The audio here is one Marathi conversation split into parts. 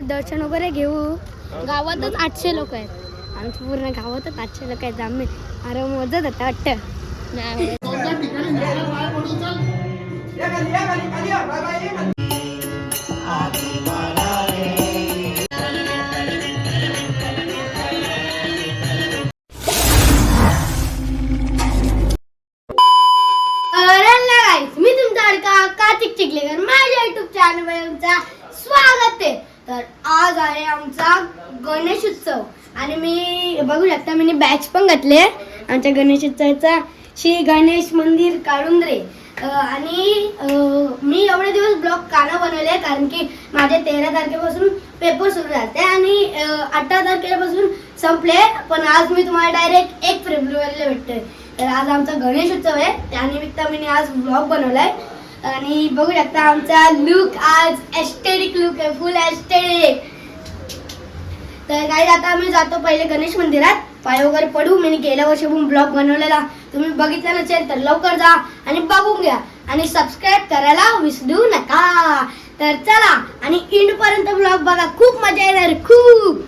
दर्शन वगैरे घेऊ. गावातच आठशे लोक आहेत. आमच्या पूर्ण गावातच आठशे लोक आहेत. आम्ही अरे मजा होता वाटतं. अरे मी तुमचा अडका कार्तिक चिखलेकर. माझ्या युट्यूब चॅनलवर तुमचा स्वागत आहे. तर आज आहे आमचा गणेश उत्सव. आणि मी बघू शकता मी बॅच पण घातले. आमच्या गणेश उत्सवाचा श्री गणेश मंदिर काळुंद्रे आणि मी एवढे दिवस ब्लॉग कानं बनवले? कारण की माझे तेरा तारखेपासून पेपर सुरू राहते आणि अठरा तारखेपासून संपले. पण आज मी तुम्हाला डायरेक्ट एक फेब्रुवारीला भेटतोय. तर आज आमचा गणेश उत्सव आहे. त्यानिमित्त मी आज ब्लॉग बनवलाय. आणि बघू शकता आमचा लुक आज एस्टेटिक लुक आहे फुल एस्टेटिक तर काही आता आम्ही जातो पहिले गणेश मंदिरात. पाय वगैरे पडू मी गेल्या वर्षी पण ब्लॉग बनवलेला. तुम्ही बघितला नसेल तर लवकर जा आणि बघून घ्या. आणि सबस्क्राईब करायला विसरू नका. तर चला आणि इंड पर्यंत ब्लॉग बघा. खूप मजा येणार खूप.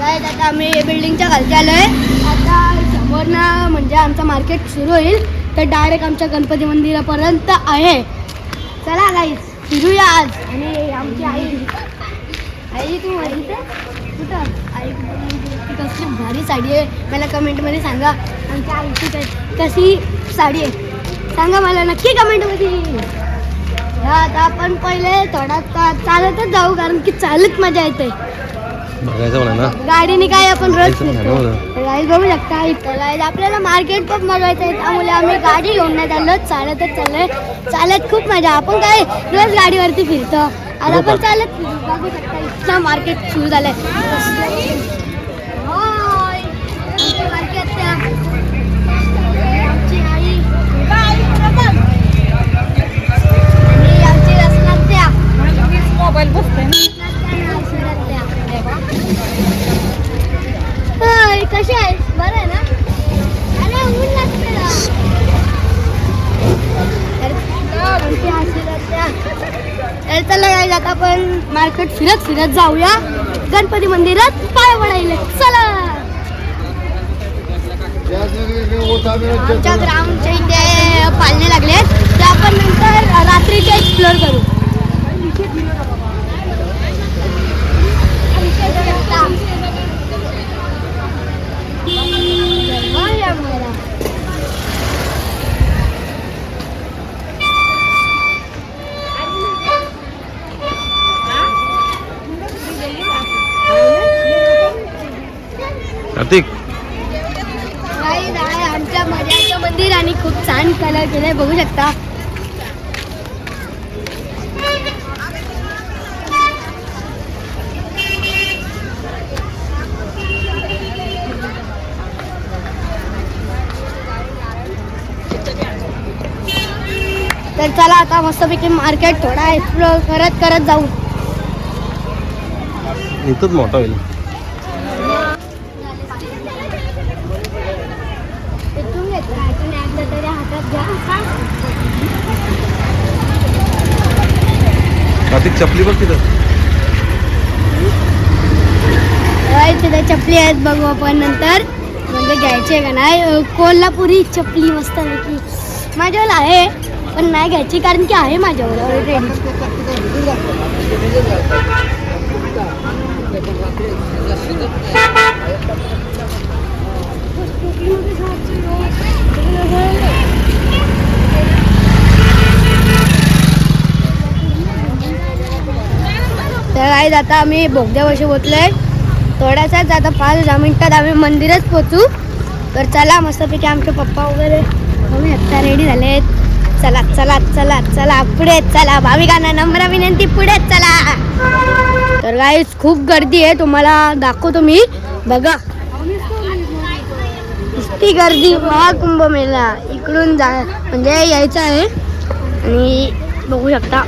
आता आम्ही बिल्डिंगच्या खालच्या आलोय. आता समोरनं म्हणजे आमचं मार्केट सुरू होईल. तर डायरेक्ट आमच्या गणपती मंदिरापर्यंत आहे. चला गाईज फिरूया आज. आणि आमची आई. आई तू माझी ते कुठं? आई कसली भारी साडी आहे. मला कमेंटमध्ये सांगा. आमच्या आईची कशी साडी आहे? सांगा मला नक्की कमेंटमध्ये. आता आपण पहिले थोडा चालतच जाऊ कारण की चालत मजा येते. बघायचं म्हणा ना. गाडीने काय आपण रोज. फिरतो गाडी बघू शकता इथं. आपल्याला मार्केट पण बघायचं आहे. त्यामुळे आम्ही गाडी घेऊन नाही चाललो. चालतच चाललोय. चालत खूप मजा. आपण काय रोज गाडीवरती फिरतो. आता आपण चालत. बघू शकता इथला मार्केट सुरू झालंय. होय. आमचं कशी आहेस? बरं आहे ना? अरे ऊन लागते चला guys, आपण मार्केट फिरत फिरत जाऊया. गणपती मंदिरात पाय पडायला चला. आमच्या ग्राउंडच्या इथे पाळणे लागले ते आपण नंतर रात्रीचे एक्सप्लोर करू. कार्तिक आमच्या मर्याचं मंदिर आणि खूप छान कलर केलाय बघू शकता. तर चला आता मस्तपैकी मार्केट थोडा एक्सप्लोर करत करत जाऊ. इथंच मोठा होईल इथून घेतला इथून एकदा तरी हातात घ्या कार्तिक चपली बघ तिथं. तिथे चपली आहेत बघू आपण नंतर. म्हणजे घ्यायची आहे का नाही? कोल्हापुरी चपली मस्त पैकी. माझ्यावर आहे पण नाही घ्यायची कारण की आहे माझ्यावर ऑलरेडी तर आहेत आता आम्ही बोललो आहे थोड्यासाच आता पाच दहा मिनिटात आम्ही मंदिरच पोचू तर चला मस्तपैकी आमचे पप्पा वगैरे मम्मी आत्ता रेडी झालेत. चला चला चला चला पुढे चला. भाविकांना नम्र विनंती पुढे चला. तर गाईज खूप गर्दी आहे तुम्हाला दाखवतो मी. बघा. इतकी गर्दी महाकुंभ मेला इकडून जा म्हणजे यायचं आहे. आणि बघू शकता.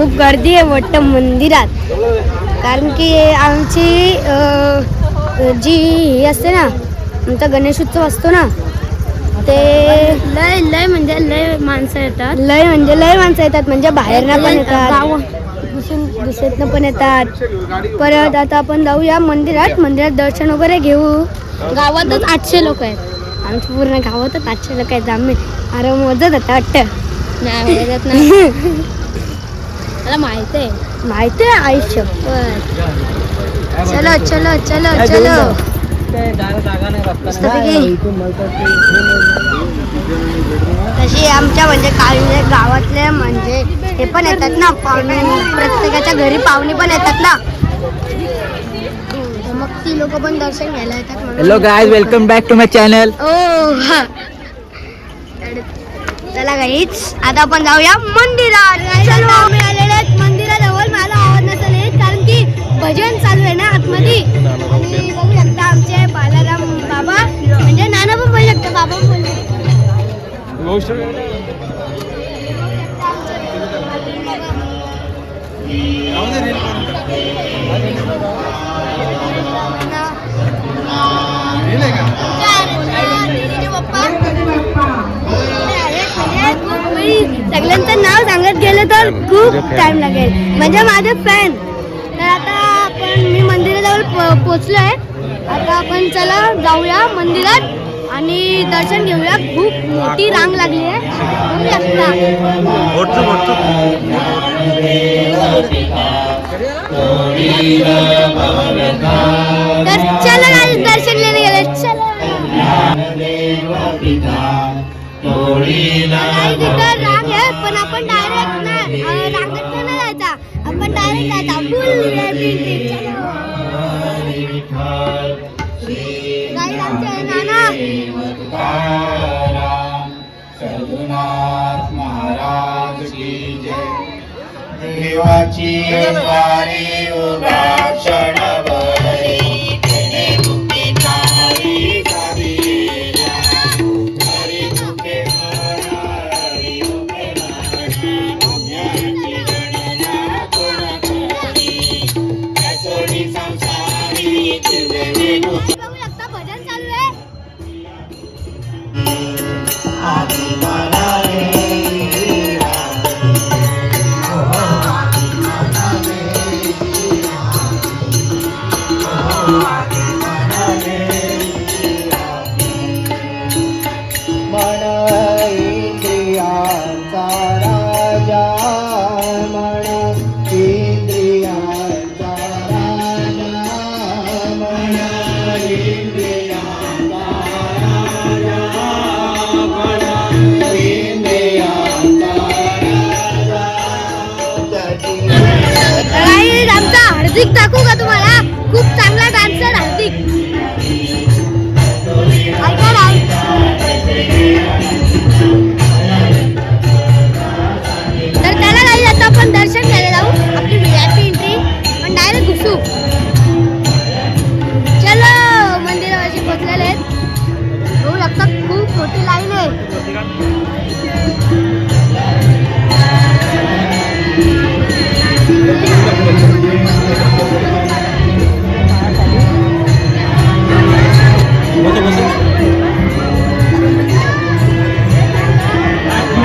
खूप गर्दी आहे वाटतं मंदिरात. कारण की आमची जी ही असते ना आमचा गणेश उत्सव असतो ना ते लय लय म्हणजे लय माणसं येतात. लय म्हणजे लय माणसं येतात. म्हणजे बाहेरनं पण येतात. दुसऱ्यातनं पण येतात. परत आता आपण जाऊया मंदिरात. मंदिरात दर्शन वगैरे घेऊ. गावातच आठशे लोक आहेत. आमच्या पूर्ण गावातच आठशे लोक आहेत आम्ही. अरे मदत होता वाटतं. नाही. मला माहीत आहे. माहिती आहे आयुष्य चलो चलो चलो चलो. मस्तपैकी तशी आमच्या म्हणजे काही गावातले म्हणजे हे पण येतात ना पाहुणे प्रत्येकाच्या घरी पाहुणे पण येतात ना. मग ती लोक पण दर्शन घ्यायला येतात. Hello guys welcome back to my channel ओ हा. चला गाईच आता आपण जाऊया मंदिरात. चलो आम्ही आलेले आहेत मंदिराजवळ. मला आवाज नसेल येत कारण की भजन चालू आहे ना आतमध्ये. आणि बघू शकता आमचे बालाराम बाबा म्हणजे नाना पण बोलू शकतो बाबा पण बोलू शकतो. सगळ्यांचं नाव सांगत गेलं तर खूप टाइम लागेल. म्हणजे माझे फॅन तर आता आपण मी मंदिराजवळ पो- पोचलोय. आता आपण चला जाऊया मंदिरात आणि दर्शन घेऊया. खूप मोठी रांग लागली आहे. तर चला दर्शन लेने गेले चला. आहे पण आपण डायरेक्ट ना अं, रांगेत नाही जायचा आपण डायरेक्ट जायचा फुल काही आमचे नाना सद्गुणात महाराज की जय. देवाची वारी उभा क्षणभरी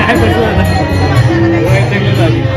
नाही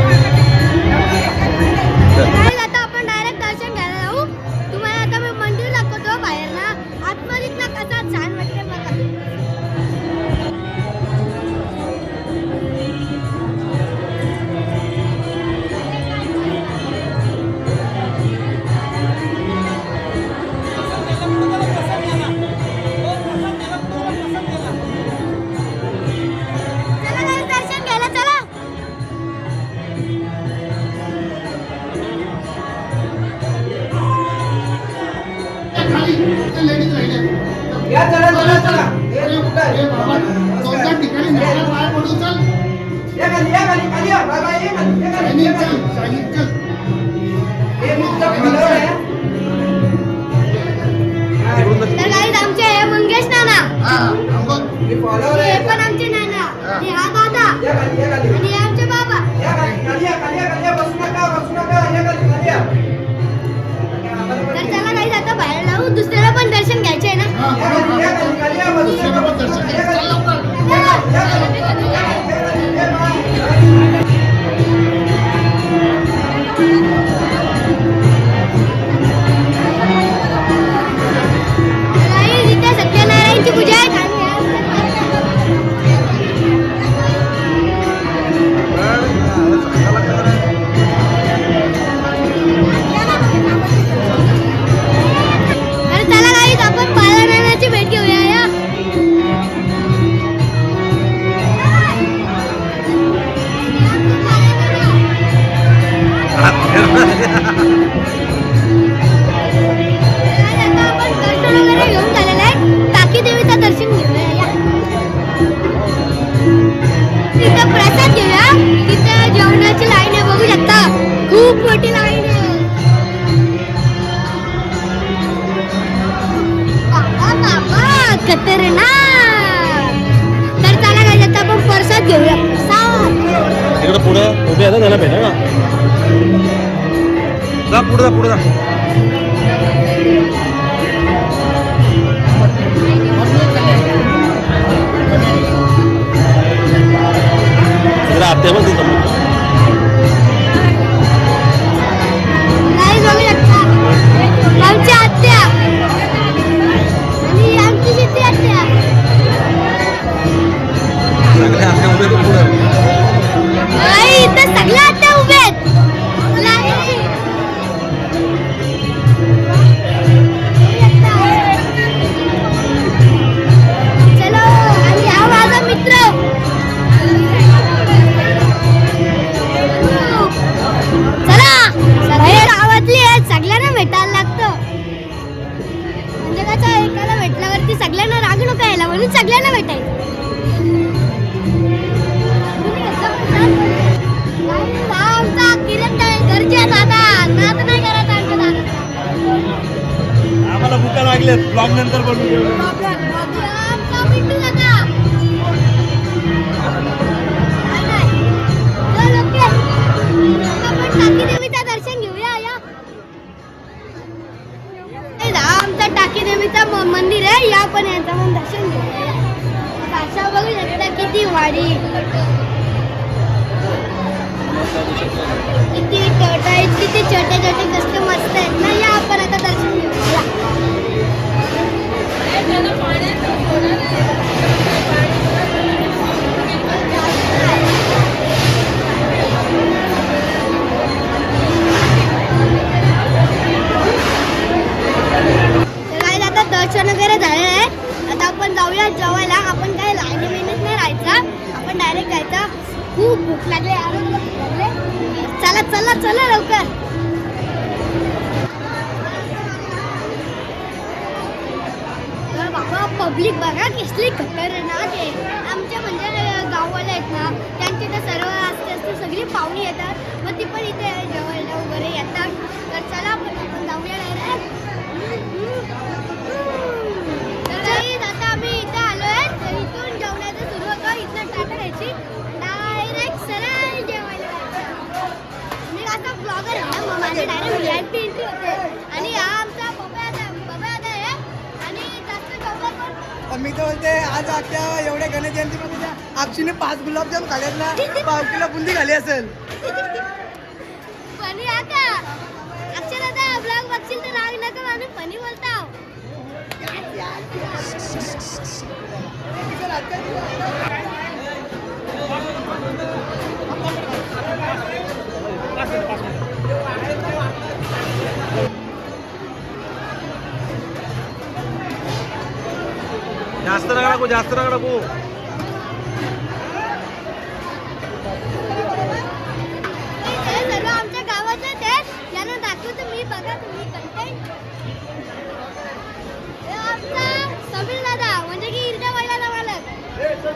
दुसऱ्याला पण दर्शन घ्यायचे ना. जा पुढे सगळ्यांना राग नको यायला म्हणून सगळ्यांना भेटायचं. आम्हाला भुका लागल्यात ब्लॉग नंतर बनवून आमचा देवीचं मंदिर आहे. या पण यांचं पण दर्शन घेऊया काशा बघू शकता किती वाडी किती छोट आहेत किती छोटे छोटे कसले मस्त आहेत ना या आपण आता दर्शन घेऊया आपण जेवायला आपण काय लाईन मेहनत नाही राहायचं. आपण डायरेक्ट जायचं. खूप भूक लागले. यार चला चला चला लवकर. तर बाबा पब्लिक बघा कसली खतरनाक आहे. आमच्या म्हणजे गाववाले आहेत ना त्यांचे तर सर्व असते असते सगळी पाहुणी येतात. मग ती पण इथे जेवायला वगैरे येतात. तर चला आपण आपण जाऊया डायरेक्ट अक्षीने पाच गुलाबजाम खाल्लेत ना पाव किलो बुंदी खाली असेल. फनी आता. अक्षर आता ब्लॉग बघशील तर राग नका आणि फनी बोलताव. जास्त नका टाकू जास्त नका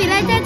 ऊन